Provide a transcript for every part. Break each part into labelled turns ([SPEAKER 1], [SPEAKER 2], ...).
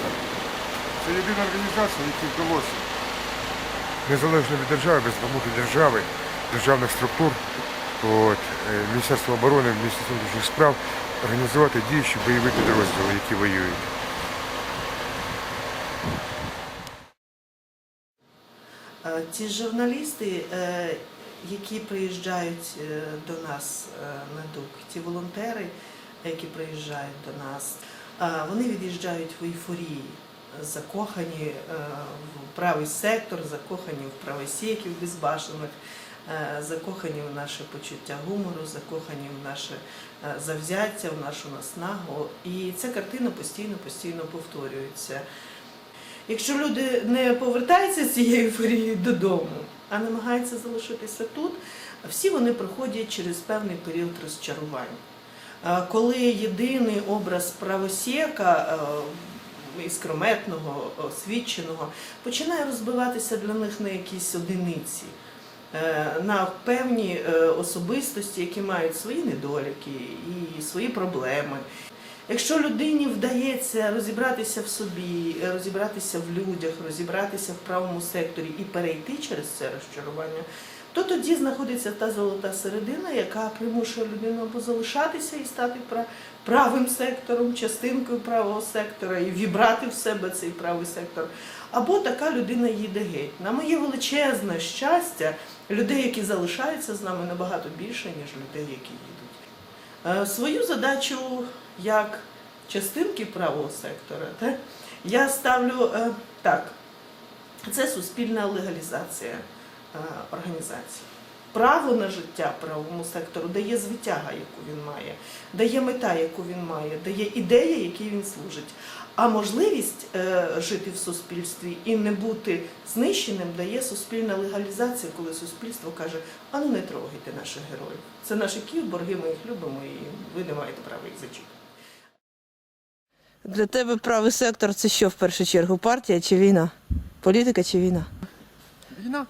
[SPEAKER 1] мене? Це єдина організація, якій вдалося незалежно від держави, без допомоги держави, державних структур, от, е, Міністерство оборони, Міністерство внутрішніх справ організувати діючі бойові підрозділи, які воюють.
[SPEAKER 2] Е, Ці журналісти, е, які приїжджають до нас на ДУК, ті волонтери, які приїжджають до нас, вони від'їжджають в ейфорії, закохані е, в правий сектор, закохані в правосєків безбашених, е, закохані в наше почуття гумору, закохані в наше е, завзяття, в нашу наснагу. І ця картина постійно, постійно повторюється. Якщо люди не повертаються з цією ейфорією додому, а намагаються залишитися тут, всі вони проходять через певний період розчарувань. Е, Коли єдиний образ правосєка, е, іскрометного, освіченого, починає розбиватися для них на якісь одиниці, е, на певні особистості, які мають свої недоліки і свої проблеми. Якщо людині вдається розібратися в собі, розібратися в людях, розібратися в правому секторі і перейти через це розчарування, то тоді знаходиться та золота середина, яка примушує людину або залишатися і стати правим сектором, частинкою правого сектора і вібрати в себе цей правий сектор. Або така людина їде геть. На моє величезне щастя, людей, які залишаються з нами, набагато більше, ніж людей, які їдуть. Е, Свою задачу як частинки правого сектора, я ставлю е, так. Це суспільна легалізація е, організації. Право на життя правому сектору дає звитяга, яку він має, дає мета, яку він має, дає ідея, якій він служить. А можливість е, жити в суспільстві і не бути знищеним дає суспільна легалізація, коли суспільство каже: а ну не трогайте наших героїв. Це наші Київ, борги, ми їх любимо, і ви не маєте права їх зачіпати.
[SPEAKER 3] Для тебе правий сектор це що в першу чергу? Партія чи війна? Політика чи війна?
[SPEAKER 4] Війна.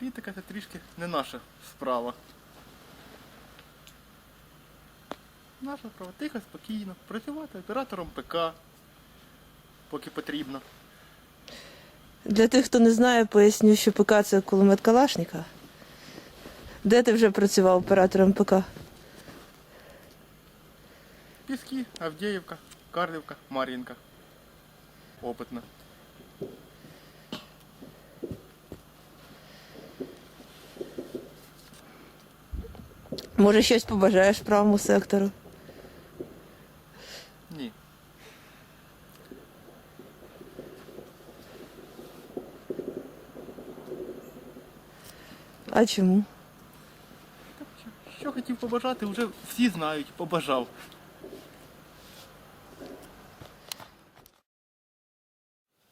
[SPEAKER 4] Політика це трішки не наша справа. Наша справа тихо, спокійно, працювати оператором ПК, поки потрібно.
[SPEAKER 3] Для тих, хто не знає, поясню, що ПК це кулемет Калашника. Де ти вже працював оператором ПК?
[SPEAKER 4] Піски, Авдіївка, Карлівка, Мар'їнка. Опитно.
[SPEAKER 3] Може, щось побажаєш правому сектору?
[SPEAKER 4] Ні.
[SPEAKER 3] А чому?
[SPEAKER 4] Що, хотів побажати, вже всі знають, побажав.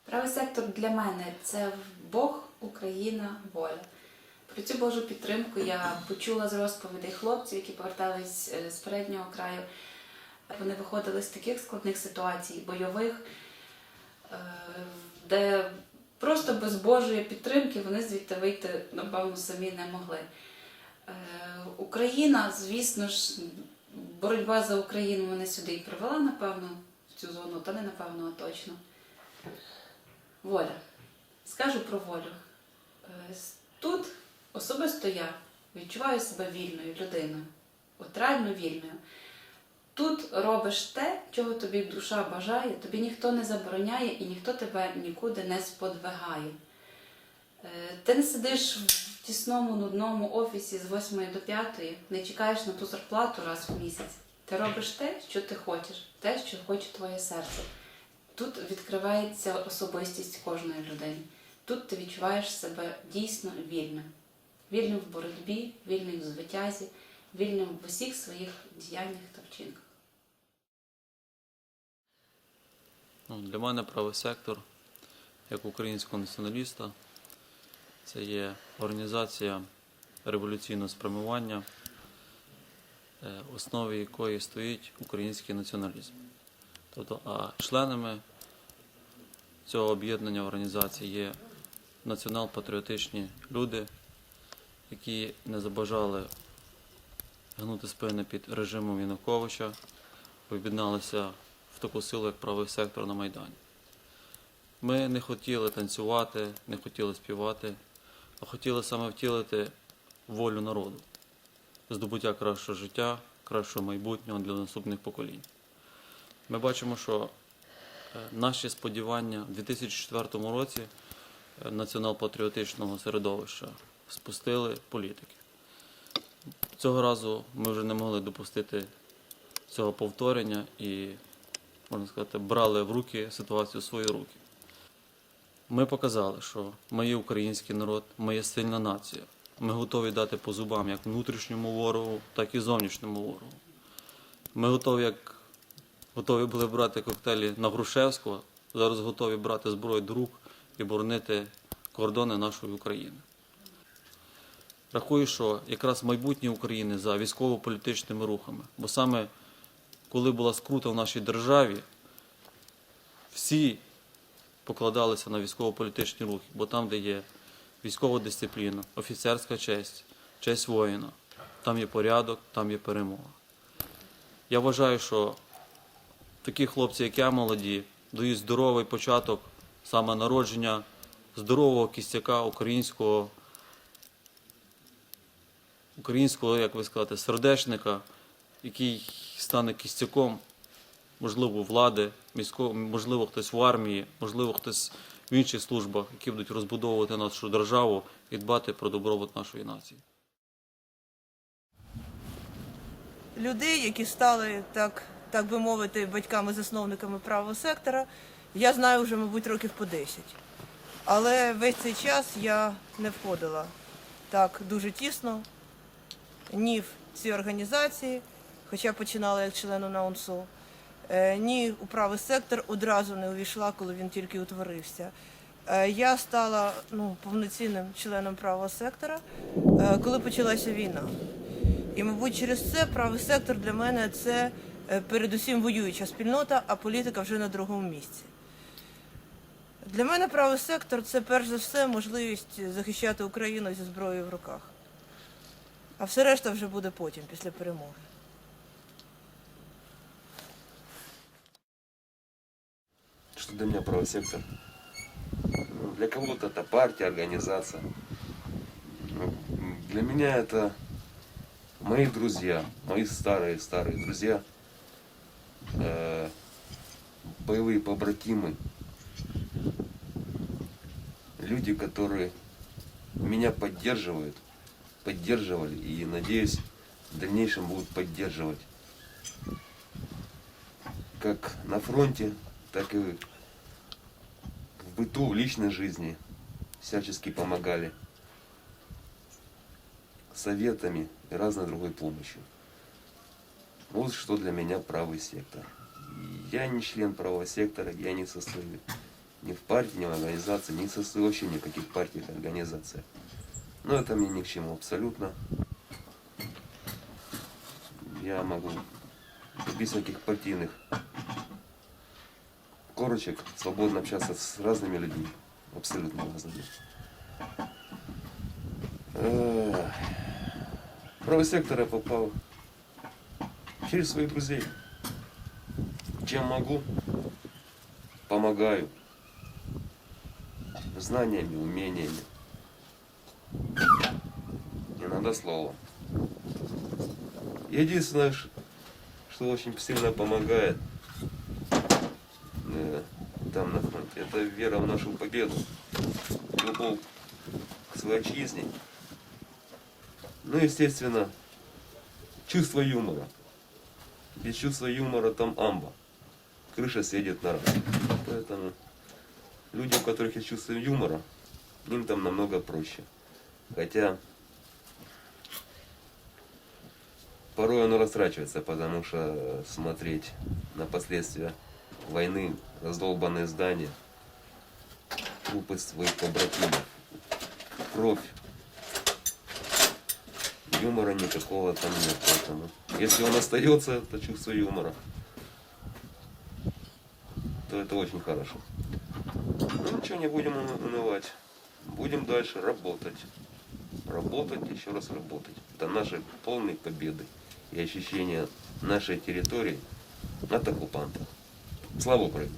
[SPEAKER 5] Правий сектор для мене це Бог, Україна, воля. Про цю Божу підтримку я почула з розповідей хлопців, які повертались е, з переднього краю. Вони виходили з таких складних ситуацій, бойових, е, де просто без Божої підтримки вони звідти вийти, напевно, самі не могли. Е, Україна, звісно ж, боротьба за Україну мене сюди і привела, напевно, в цю зону, та не напевно, а точно. Воля. Скажу про волю. Тут особисто я відчуваю себе вільною людиною, от реально вільною. Тут робиш те, чого тобі душа бажає, тобі ніхто не забороняє і ніхто тебе нікуди не сподвигає. Е, Ти не сидиш в тісному, нудному офісі з 8 до 5, не чекаєш на ту зарплату раз в місяць. Ти робиш те, що ти хочеш, те, що хоче твоє серце. Тут відкривається особистість кожної людини. Тут ти відчуваєш себе дійсно вільним. Вільним в боротьбі, вільним в звитязі, вільним в усіх своїх діяннях та вчинках.
[SPEAKER 6] Ну, для мене правий сектор, як українського націоналіста, це є організація революційного спрямування, е, основі якої стоїть український націоналізм. Тобто, а членами цього об'єднання організації є націонал-патріотичні люди, які не забажали гнути спини під режимом Януковича, об'єдналися в таку силу, як правий сектор на Майдані. Ми не хотіли танцювати, не хотіли співати, а хотіли саме втілити волю народу, здобуття кращого життя, кращого майбутнього для наступних поколінь. Ми бачимо, що е, наші сподівання в 2004 році е, націонал-патріотичного середовища спустили політики. Цього разу ми вже не могли допустити цього повторення і, можна сказати, брали в руки ситуацію в свої руки. Ми показали, що ми є український народ, ми є сильна нація. Ми готові дати по зубам як внутрішньому ворогу, так і зовнішньому ворогу. Ми готові, як готові були брати коктейлі на Грушевського, зараз готові брати зброю до рук і боронити кордони нашої України. Рахую, що якраз майбутнє України за військово-політичними рухами. Бо саме коли була скрута в нашій державі, всі покладалися на військово-політичні рухи, бо там, де є військова дисципліна, офіцерська честь, честь воїна, там є порядок, там є перемога. Я вважаю, що такі хлопці, як я, молоді, дають здоровий початок саме народження здорового кістяка українського українського, як ви сказати, сердечника, який стане кістяком, можливо, влади, міського, можливо, хтось в армії, можливо, хтось в інших службах, які будуть розбудовувати нашу державу і дбати про добробут нашої нації.
[SPEAKER 3] людей, які стали так, так би мовити, батьками-засновниками правого сектора, я знаю вже, мабуть, років по 10. Але весь цей час я не входила так дуже тісно ні в ці організації, хоча починала як членом НАУНСО, е, ні у правий сектор одразу не увійшла, коли він тільки утворився. Е, Я стала ну, повноцінним членом правого сектора, е, коли почалася війна. І, мабуть, через це правий сектор для мене це передусім воююча спільнота, а політика вже на другому місці. Для мене правий сектор це перш за все можливість захищати Україну зі зброєю в руках. А все решта вже буде потім, після перемоги.
[SPEAKER 7] Что для меня правый сектор? Ну, Для кого-то это партия, организация. Ну, Для меня это мои друзья, мои старые-старые друзья, э, боевые побратимы, люди, которые меня поддерживают, поддерживали и, надеюсь, в дальнейшем будут поддерживать. Как на фронте, так и в быту, в личной жизни всячески помогали советами и разной другой помощью. Вот что для меня правый сектор. Я не член правого сектора, я не состою ни в партии, ни в организации, не состою вообще ни в каких партиях и организациях. Но это мне ни к чему абсолютно. Я могу без всяких партийных корочек свободно общаться с разными людьми, абсолютно разными. В правый сектор я попал через своих друзей. Чем могу, помогаю. Знаниями, умениями. Иногда словом. Единственное, ш- что очень сильно помогает, э, там на фронте. Это вера в нашу победу, любовь к своей отчизне. Ну, естественно, чувство юмора. Без чувства юмора там амба. Крыша съедет на раз. Поэтому люди, у которых есть чувство юмора, им там намного проще. Хотя порой оно растрачивается, потому что смотреть на последствия войны, раздолбанные здания, трупы своих побратимов, кровь. Юмора никакого там нет, поэтому если он остается, это чувство юмора, то это очень хорошо. Ну ничего, не будем уны- унывать. Будем дальше работать. Работать, еще раз работать. До нашей полной победы и ощущения нашей территории над оккупантом. Слава Украине!